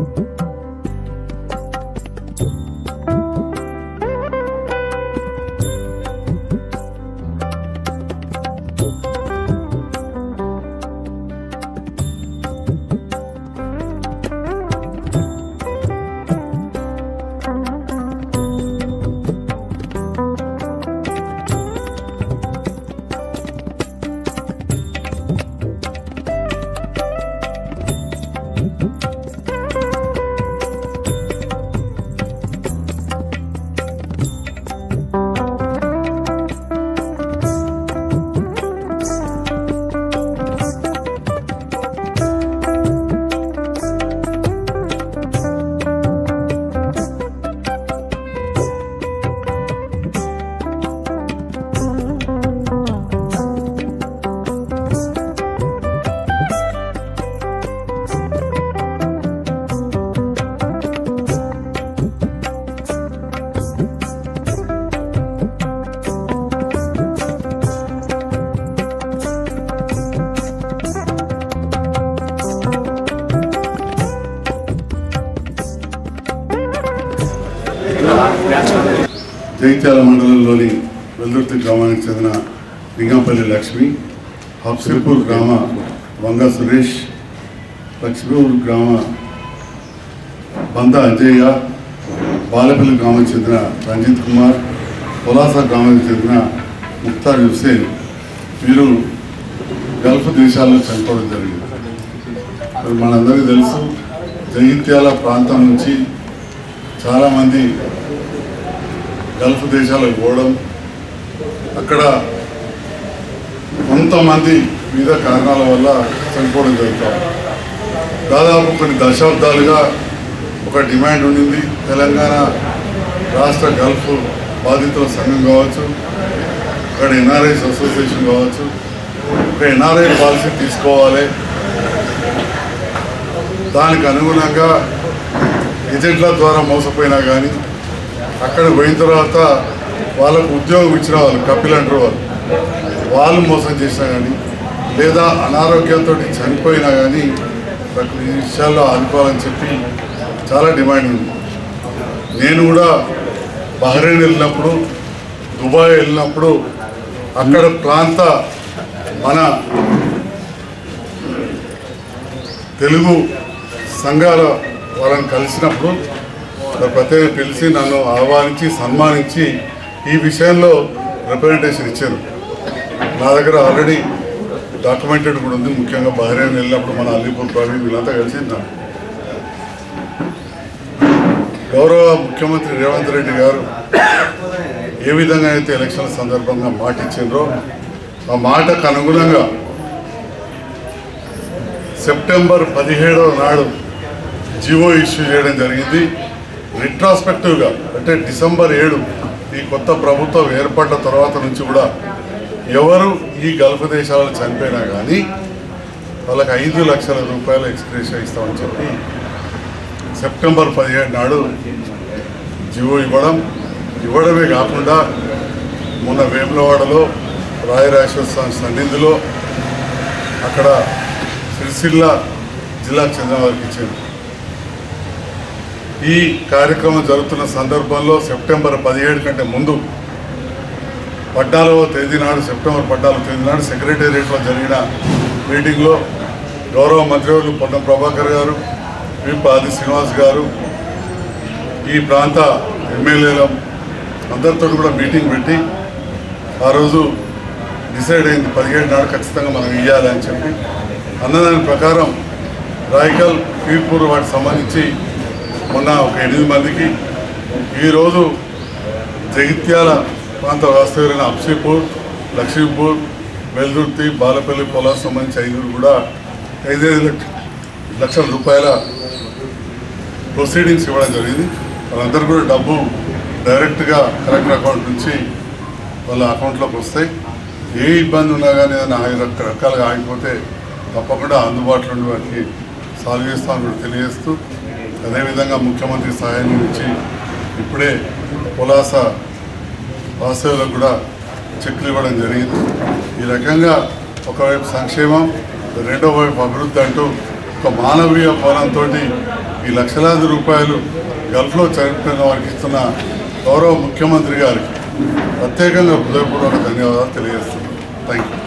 Mm-hmm. జైత్యాల మండలంలోని వెల్దుర్తి గ్రామానికి చెందిన లింగంపల్లి లక్ష్మి హఫ్సిపూర్ గ్రామ వంగ సురేష్ లక్ష్మీపూర్ గ్రామ బంద అంజయ్య బాలపల్లి గ్రామానికి చెందిన రంజిత్ కుమార్ పొలాస గ్రామానికి చెందిన ముక్తార్ హుసేన్ వీరు గల్ఫ్ దేశాల్లో చనిపోవడం జరిగింది. మనందరికీ తెలుసు జగిత్యాల ప్రాంతం నుంచి చాలామంది గల్ఫ్ దేశాలకు పోవడం అక్కడ కొంతమంది వివిధ కారణాల వల్ల చనిపోవడం జరుగుతుంది దాదాపు కొన్ని దశాబ్దాలుగా ఒక డిమాండ్ ఉండింది. తెలంగాణ రాష్ట్ర గల్ఫ్ బాధితుల సంఘం కావచ్చు అక్కడ ఎన్ఆర్ఐస్ అసోసియేషన్ కావచ్చు ఒక ఎన్ఆర్ఐ పాలసీ తీసుకోవాలి. దానికి అనుగుణంగా ఏజెంట్ల ద్వారా మోసపోయినా కానీ అక్కడ పోయిన తర్వాత వాళ్ళకు ఉద్యోగం ఇచ్చిన వాళ్ళు కపిల్ అంటారు వాళ్ళు. వాళ్ళు మోసం చేసినా కానీ లేదా అనారోగ్యంతో చనిపోయినా కానీ నాకు ఈ విషయాల్లో ఆదుకోవాలని చెప్పి చాలా డిమాండ్ ఉంది. నేను కూడా బహ్రెయిన్ వెళ్ళినప్పుడు దుబాయ్ వెళ్ళినప్పుడు అక్కడ ప్రాంత మన తెలుగు సంఘాల వాళ్ళని కలిసినప్పుడు ప్రత్యేక పిలిచి నన్ను ఆహ్వానించి సన్మానించి ఈ విషయంలో రిప్రజెంటేషన్ ఇచ్చారు. నా దగ్గర ఆల్రెడీ డాక్యుమెంటెడ్ కూడా ఉంది. ముఖ్యంగా బహ్రెయిన్ వెళ్ళినప్పుడు మన అలీపూర్ ప్రవీణ్ వీళ్ళంతా కలిసి నా గౌరవ ముఖ్యమంత్రి రేవంత్ రెడ్డి గారు ఏ విధంగా అయితే ఎలక్షన్ సందర్భంగా మాట ఇచ్చిండ్రో ఆ మాటకు అనుగుణంగా సెప్టెంబర్ పదిహేడవ నాడు జివో ఇష్యూ చేయడం జరిగింది. రిట్రాస్పెక్టివ్గా అంటే డిసెంబర్ ఏడు ఈ కొత్త ప్రభుత్వం ఏర్పడ్డ తర్వాత నుంచి కూడా ఎవరు ఈ గల్ఫ్ దేశాలను చనిపోయినా కానీ వాళ్ళకి ఐదు లక్షల రూపాయలు ఎక్స్ప్రెస్ ఇస్తామని చెప్పి సెప్టెంబర్ పదిహేడు నాడు జివో ఇవ్వడం. ఇవ్వడమే కాకుండా మొన్న వేములవాడలో రాయరాజేశ్వర స్వామి సన్నిధిలో అక్కడ సిరిసిల్ల జిల్లాకు చెందిన వారికి ఇచ్చారు. ఈ కార్యక్రమం జరుగుతున్న సందర్భంలో సెప్టెంబర్ పదిహేడు కంటే ముందు పద్నాలుగవ తేదీ నాడు సెప్టెంబర్ పద్నాలుగో తేదీ నాడు సెక్రటేరియట్లో జరిగిన మీటింగ్లో గౌరవ మంత్రివర్యులు పొన్నం ప్రభాకర్ గారు విప్ ఆది శ్రీనివాస్ గారు ఈ ప్రాంత ఎమ్మెల్యేల అందరితో కూడా మీటింగ్ పెట్టి ఆ రోజు డిసైడ్ అయింది పదిహేడు నాడు ఖచ్చితంగా మనం ఇవ్వాలి అని చెప్పి. అన్నదాని ప్రకారం రాయకల్ పీర్పూర్ వాటికి సంబంధించి మొన్న ఒక ఎనిమిది మందికి ఈరోజు జగిత్యాల ప్రాంత వాస్తవ్యులైన అప్సీపూర్ లక్ష్మీపూర్ వెల్దుర్తి బాలపల్లి పొలాలకు సంబంధించి ఐదుగురు కూడా ఐదైదు లక్ష లక్షల రూపాయల ప్రొసీడింగ్స్ ఇవ్వడం జరిగింది. వాళ్ళందరూ కూడా డబ్బు డైరెక్ట్గా కలెక్టర్ అకౌంట్ నుంచి వాళ్ళ అకౌంట్లోకి వస్తాయి. ఏ ఇబ్బంది ఉన్నా కానీ ఏదైనా ఐదు రకాలుగా ఆగిపోతే తప్పకుండా అందుబాటులో ఉండి వారికి సాల్వ్ చేస్తామని కూడా తెలియజేస్తూ అదేవిధంగా ముఖ్యమంత్రి సహాయాన్ని ఇచ్చి ఇప్పుడే పులాస వాస్తవులకు కూడా చెక్లు ఇవ్వడం జరిగింది. ఈ రకంగా ఒకవైపు సంక్షేమం రెండో వైపు అభివృద్ధి అంటూ ఒక మానవీయ కోణంతో ఈ లక్షలాది రూపాయలు గల్ఫ్లో చనిపోయిన వారికి ఇస్తున్న గౌరవ ముఖ్యమంత్రి గారికి ప్రత్యేకంగా హృదయపూర్వక ధన్యవాదాలు తెలియజేస్తున్నాను. Thank you